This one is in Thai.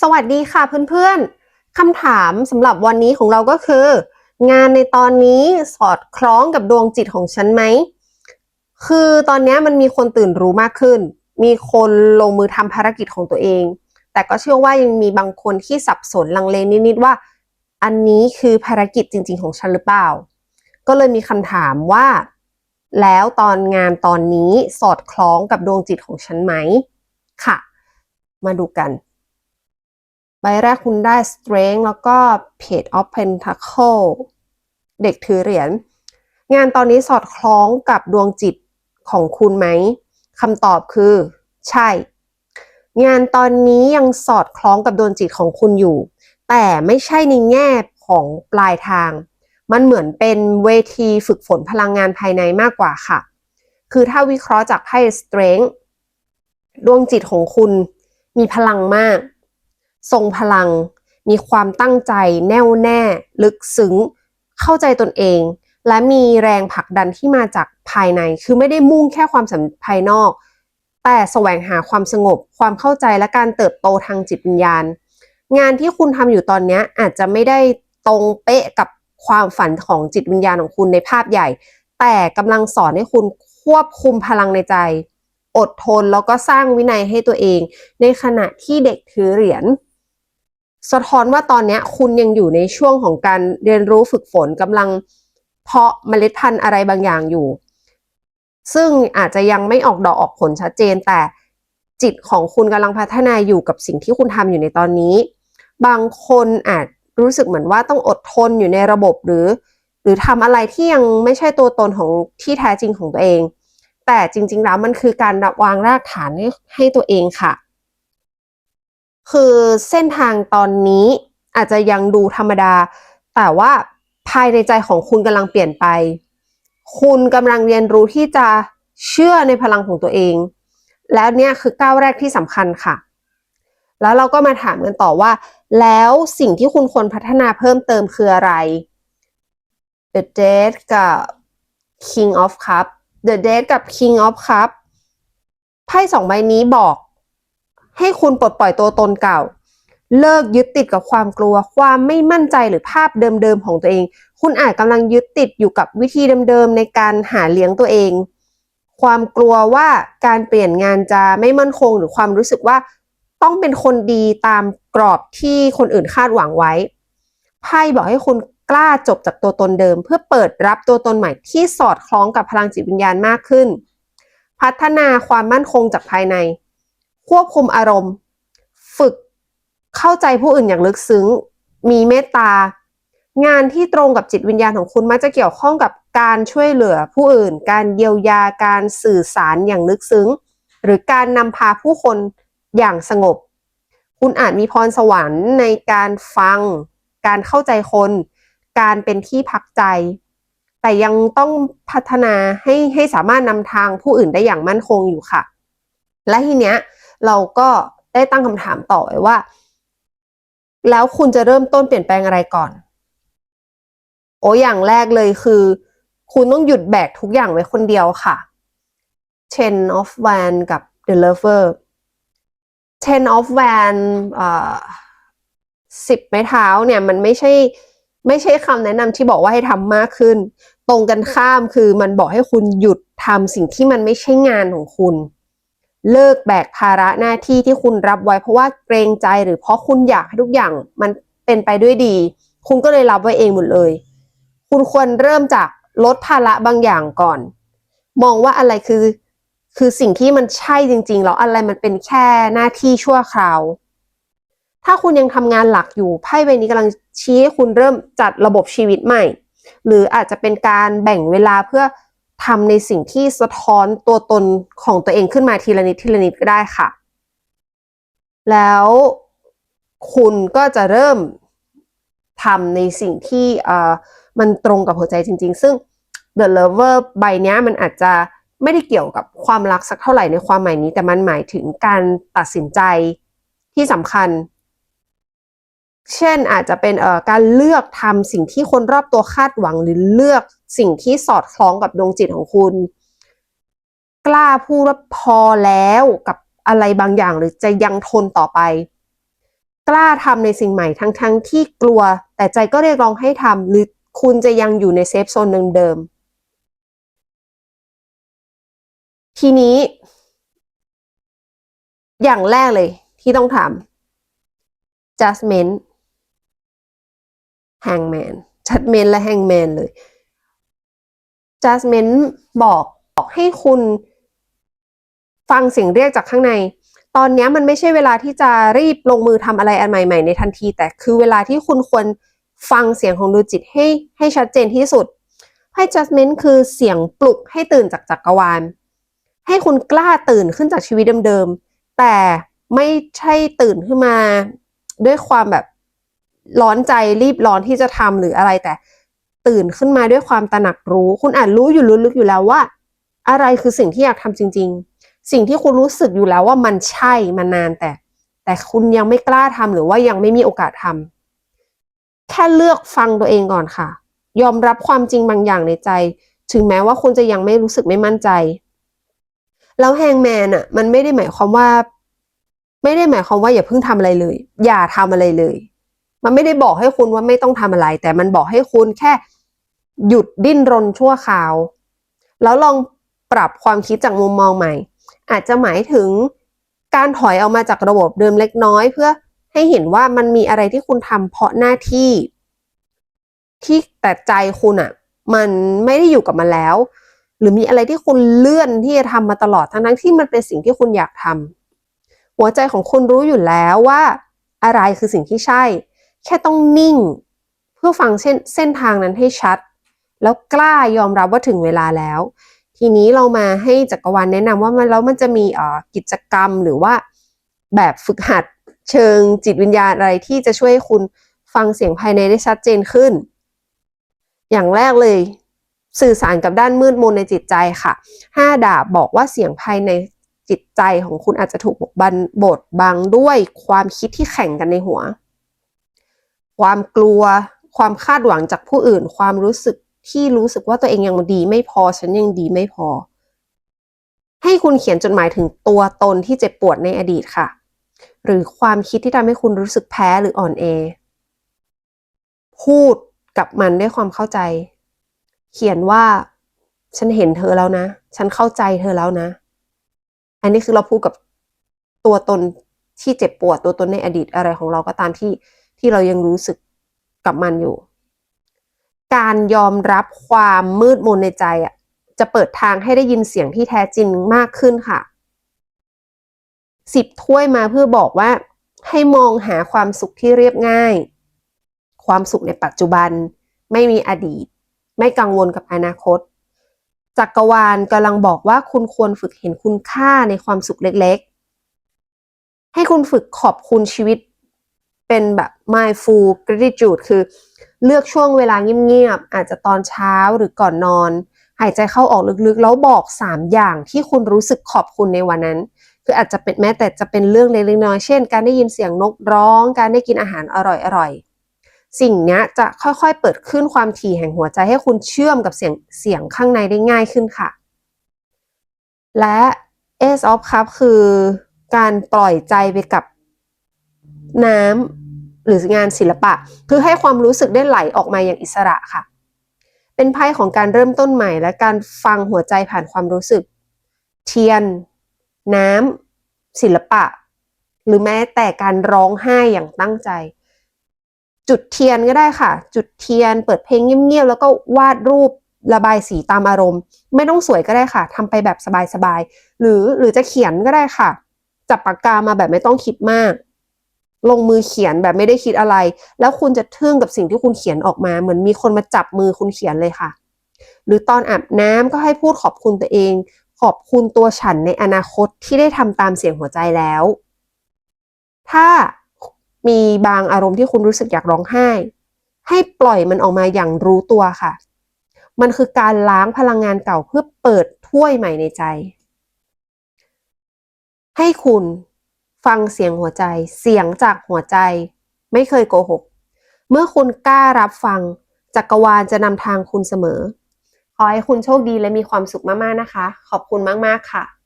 สวัสดีค่ะเพื่อนๆ คำถามสำหรับวันนี้ของเราก็คือ งานในตอนนี้สอดคล้องกับดวงจิตของฉันไหม คือตอนนี้มันมีคนตื่นรู้มากขึ้น มีคนลงมือทำภารกิจของตัวเอง แต่ก็เชื่อว่ายังมีบางคนที่สับสนลังเลนิดๆว่า อันนี้คือภารกิจจริง ๆ ของฉันหรือเปล่า ก็เลยมีคำถามว่า แล้วตอนงานตอนนี้สอดคล้องกับดวงจิตของฉันไหม ค่ะ มาดูกัน ใบแรกคุณได้ strength แล้วก็ page of pentacle เด็กถือเหรียญ งานตอนนี้สอดคล้องกับดวงจิตของคุณไหมคำตอบคือ ใช่ งานตอนนี้ยังสอดคล้องกับดวงจิตของคุณอยู่ แต่ไม่ใช่ในแง่ของปลายทาง มันเหมือนเป็นเวทีฝึกฝนพลังงานภายในมากกว่าค่ะ คือถ้าวิเคราะห์จากไพ่ strength ดวงจิตของคุณมีพลังมาก ทรงพลัง มีความตั้งใจ แน่วแน่ ลึกซึ้ง เข้าใจตนเอง และมีแรงผลักดันที่มาจากภายใน คือไม่ได้มุ่งแค่ความสำเร็จภายนอก แต่แสวงหาความสงบ ความเข้าใจและการเติบโตทางจิตวิญญาณ งานที่คุณทำอยู่ตอนนี้อาจจะไม่ได้ตรงเป๊ะกับความฝันของจิตวิญญาณของคุณในภาพใหญ่ แต่กำลังสอนให้คุณควบคุมพลังในใจ อดทนแล้วก็สร้างวินัยให้ตัวเอง ในขณะที่เด็กถือเหรียญ สะท้อนว่าตอนนี้คุณยังอยู่ในช่วงของการเรียนรู้ฝึกฝนกำลังเพาะเมล็ดพันธุ์อะไรบางอย่างอยู่ ซึ่งอาจจะยังไม่ออกดอกออกผลชัดเจน แต่จิตของคุณกำลังพัฒนาอยู่กับสิ่งที่คุณทำอยู่ในตอนนี้ บางคนอาจรู้สึกเหมือนว่าต้องอดทนอยู่ในระบบหรือ หรือทำอะไรที่ยังไม่ใช่ตัวตนของที่แท้จริงของตัวเอง แต่จริง ๆ แล้วมันคือการวางรากฐานให้ให้ตัวเองค่ะ คือเส้นทางตอนนี้อาจจะยังดูธรรมดา แต่ว่าภายในใจของคุณกำลังเปลี่ยนไป คุณกำลังเรียนรู้ที่จะเชื่อในพลังของตัวเอง แล้วเนี่ยคือก้าวแรกที่สำคัญค่ะ แล้วเราก็มาถามกันต่อว่า แล้วสิ่งที่คุณควรพัฒนาเพิ่มเติมคืออะไร The Dead กับ King of Cup The Dead กับ King of Cup ไพ่สองใบนี้บอก ให้คุณปลดปล่อยตัวตนเก่า เลิกยึดติดกับความกลัว ความไม่มั่นใจหรือภาพเดิมๆของตัวเอง คุณอาจกำลังยึดติดอยู่กับวิธีเดิมๆในการหาเลี้ยงตัวเอง ความกลัวว่าการเปลี่ยนงานจะไม่มั่นคงหรือความรู้สึกว่าต้องเป็นคนดีตามกรอบที่คนอื่นคาดหวังไว้ไพ่บอกให้คุณกล้าจบจากตัวตนเดิม เพื่อเปิดรับตัวตนใหม่ที่สอดคล้องกับพลังจิตวิญญาณมากขึ้น พัฒนาความมั่นคงจากภายใน ควบคุมอารมณ์ ฝึกเข้าใจผู้อื่นอย่างลึกซึ้ง มีเมตตา งานที่ตรงกับจิตวิญญาณของคุณมักจะเกี่ยวข้องกับการช่วยเหลือผู้อื่น การเยียวยาการสื่อสารอย่างลึกซึ้ง หรือการนำพาผู้คนอย่างสงบ คุณอาจมีพรสวรรค์ในการฟัง การเข้าใจคน การเป็นที่พักใจ แต่ยังต้องพัฒนาให้ให้สามารถนำทางผู้อื่นได้อย่างมั่นคงอยู่ค่ะ และทีเนี้ย เราก็ได้ตั้งคำถามต่อไว้ว่า แล้วคุณจะเริ่มต้นเปลี่ยนแปลงอะไรก่อน โอ้อย่างแรกเลยคือ คุณต้องหยุดแบกทุกอย่างไว้คนเดียวค่ะ Ten of Van กับ The Lover Ten of Van สิบไม้เท้าเนี่ยมันไม่ใช่ไม่ใช่คำแนะนำที่บอกว่าให้ทำมากขึ้น ตรงกันข้ามคือมันบอกให้คุณหยุดทำสิ่งที่มันไม่ใช่งานของคุณ เลิกแบกภาระหน้าที่ที่คุณรับไว้ เพราะว่าเกรงใจหรือเพราะคุณอยากให้ทุกอย่างมันเป็นไปด้วยดี คุณก็เลยรับไว้เองหมดเลย คุณควรเริ่มจากลดภาระบางอย่างก่อน มองว่าอะไรคือ คือสิ่งที่มันใช่จริงๆแล้วอะไรมันเป็นแค่หน้าที่ชั่วคราว ถ้าคุณยังทำงานหลักอยู่ไพ่ใบนี้กำลังชี้ให้คุณเริ่มจัดระบบชีวิตใหม่ หรืออาจจะเป็นการแบ่งเวลาเพื่อ ทำในสิ่งที่สะท้อนตัวตนของตัวเองขึ้นมาทีละนิดทีละนิดก็ได้ค่ะ แล้วคุณก็จะเริ่มทำในสิ่งที่เอ่อมันตรงกับหัวใจจริง ๆ ซึ่ง The Lover ใบนี้มันอาจจะไม่ได้เกี่ยวกับความรักสักเท่าไหร่ในความหมายนี้ แต่มันหมายถึงการตัดสินใจที่สำคัญ เช่นอาจจะเป็นเอ่อการเลือกทำสิ่งที่คนรอบตัวคาดหวังหรือเลือก สิ่งที่สอดคล้องกับดวงจิตของคุณ กล้าพูดว่าพอแล้วกับอะไรบางอย่างหรือจะยังทนต่อไป กล้าทำในสิ่งใหม่ทั้งๆทที่กลัว แต่ใจก็เรียกร้องให้ทำหรือคุณจะยังอยู่ในเซฟโซนเดิมๆทีนี้ อย่างแรกเลยที่ต้องทำ judgment hangman judgment และ hangman เลย judgment บอกบอกให้คุณฟังเสียงเรียกจากข้างใน ตอนนี้มันไม่ใช่เวลาที่จะรีบลงมือทำอะไรอันใหม่ ๆ ในทันที แต่คือเวลาที่คุณควรฟังเสียงของดวงจิตให้ให้ชัดเจนที่สุดให้ judgment คือเสียงปลุกให้ตื่นจากจักรวาล ให้คุณกล้าตื่นขึ้นจากชีวิตเดิมๆ แต่ไม่ใช่ตื่นขึ้นมาด้วยความแบบร้อนใจรีบร้อนที่จะทำหรืออะไรแต่ ตื่นขึ้นมาด้วยความตระหนักรู้ คุณอาจรู้อยู่ลึกๆอยู่แล้วว่า อะไรคือสิ่งที่อยากทำจริง ๆ สิ่งที่คุณรู้สึกอยู่แล้วว่ามันใช่มานานแต่ แต่คุณยังไม่กล้าทำหรือว่ายังไม่มีโอกาสทำแค่เลือกฟังตัวเองก่อนค่ะ ยอมรับความจริงบางอย่างในใจ ถึงแม้ว่าคุณจะยังไม่รู้สึกไม่มั่นใจ แล้วแฮงแมนอะ มันไม่ได้หมายความว่า ไม่ได้หมายความว่าอย่าเพิ่งทำอะไรเลย อย่าทำอะไรเลยมันไม่ได้บอกให้คุณว่าไม่ต้องทำอะไร แต่มันบอกให้คุณแค่ หยุดดิ้นรนชั่วคราว แล้วลองปรับความคิดจากมุมมองใหม่ อาจจะหมายถึงการถอยออกมาจากระบบเดิมเล็กน้อยเพื่อให้เห็นว่ามันมีอะไรที่คุณทำเพราะหน้าที่ ที่แต่ใจคุณอะ่ะมันไม่ได้อยู่กับมันแล้ว หรือมีอะไรที่คุณเลื่อนที่จะทำมาตลอดทั้งทั้งที่มันเป็นสิ่งที่คุณอยากทำหัวใจของคุณรู้อยู่แล้วว่า อะไรคือสิ่งที่ใช่ แค่ต้องนิ่ง เพื่อฟังเส้นเส้นทางนั้นให้ชัด แล้วกล้ายอมรับว่าถึงเวลาแล้ว ทีนี้เรามาให้จักรวาลแนะนำว่ามันแล้วมันจะมีอ่อกิจกรรมหรือว่าแบบฝึกหัดเชิงจิตวิญญาณอะไรที่จะช่วยคุณฟังเสียงภายในได้ชัดเจนขึ้น อย่างแรกเลย สื่อสารกับด้านมืดมนในจิตใจค่ะห้าดาบบอกว่าเสียงภายในจิตใจของคุณอาจจะถูกบดบันบดบังด้วยความคิดที่แข่งกันในหัว ความกลัว ความคาดหวังจากผู้อื่น ความรู้สึก ที่รู้สึกว่าตัวเองยังดีไม่พอ ฉันยังดีไม่พอ ให้คุณเขียนจดหมายถึงตัวตนที่เจ็บปวดในอดีตค่ะ หรือความคิดที่ทำให้คุณรู้สึกแพ้หรืออ่อนแอ พูดกับมันด้วยความเข้าใจ เขียนว่า ฉันเห็นเธอแล้วนะ ฉันเข้าใจเธอแล้วนะ อันนี้คือเราพูดกับตัวตนที่เจ็บปวดตัวตนในอดีตอะไรของเราก็ตามที่ที่เรายังรู้สึกกับมันอยู่ การยอมรับความมืดมนในใจอะจะเปิดทางให้ได้ยินเสียงที่แท้จริงมากขึ้นค่ะสิบถ้วยมาเพื่อบอกว่า ให้มองหาความสุขที่เรียบง่าย ความสุขในปัจจุบัน ไม่มีอดีต ไม่กังวลกับอนาคต จักรวาลกำลังบอกว่าคุณควรฝึกเห็นคุณค่าในความสุขเล็กๆ ให้คุณฝึกขอบคุณชีวิต เป็นแบบ mindful gratitude คือ เลือกช่วงเวลาเงียบๆ อาจจะตอนเช้าหรือก่อนนอน หายใจเข้าออกลึกๆ แล้วบอก 3 อย่างที่คุณรู้สึกขอบคุณในวันนั้น คืออาจจะเป็นแม้แต่จะเป็นเรื่องเล็กๆน้อยๆเช่น การได้ยินเสียงนกร้อง การได้กินอาหารอร่อยๆ สิ่งนี้จะค่อยๆ เปิดขึ้นความถี่แห่งหัวใจให้คุณเชื่อมกับเสียงเสียงข้างในได้ง่ายขึ้นค่ะ และ Ace of Cup คือการปล่อยใจไปกับน้ำ หรืองานศิลปะ คือให้ความรู้สึกได้ไหลออกมาอย่างอิสระค่ะ เป็นไพ่ของการเริ่มต้นใหม่ และการฟังหัวใจผ่านความรู้สึก เทียน น้ำศิลปะ หรือแม้แต่การร้องไห้อย่างตั้งใจ จุดเทียนก็ได้ค่ะ จุดเทียนเปิดเพลงเงียบๆแล้วก็วาดรูประบายสีตามอารมณ์ ไม่ต้องสวยก็ได้ค่ะทำไปแบบสบายๆหรือหรือจะเขียนก็ได้ค่ะ จับปากกามาแบบไม่ต้องคิดมาก ลงมือเขียนแบบไม่ได้คิดอะไร แล้วคุณจะทึ่งกับสิ่งที่คุณเขียนออกมา เหมือนมีคนมาจับมือคุณเขียนเลยค่ะ หรือตอนอาบน้ำก็ให้พูดขอบคุณตัวเอง ขอบคุณตัวฉันในอนาคตที่ได้ทำตามเสียงหัวใจแล้ว ถ้ามีบางอารมณ์ที่คุณรู้สึกอยากร้องไห้ ให้ปล่อยมันออกมาอย่างรู้ตัวค่ะ มันคือการล้างพลังงานเก่าเพื่อเปิดถ้วยใหม่ในใจ ให้คุณ ฟังเสียงหัวใจ เสียงจากหัวใจ ไม่เคยโกหก เมื่อคุณกล้ารับฟัง จักรวาลจะนำทางคุณเสมอ ขอให้คุณโชคดีและมีความสุขมากๆนะคะ ขอบคุณมากๆค่ะ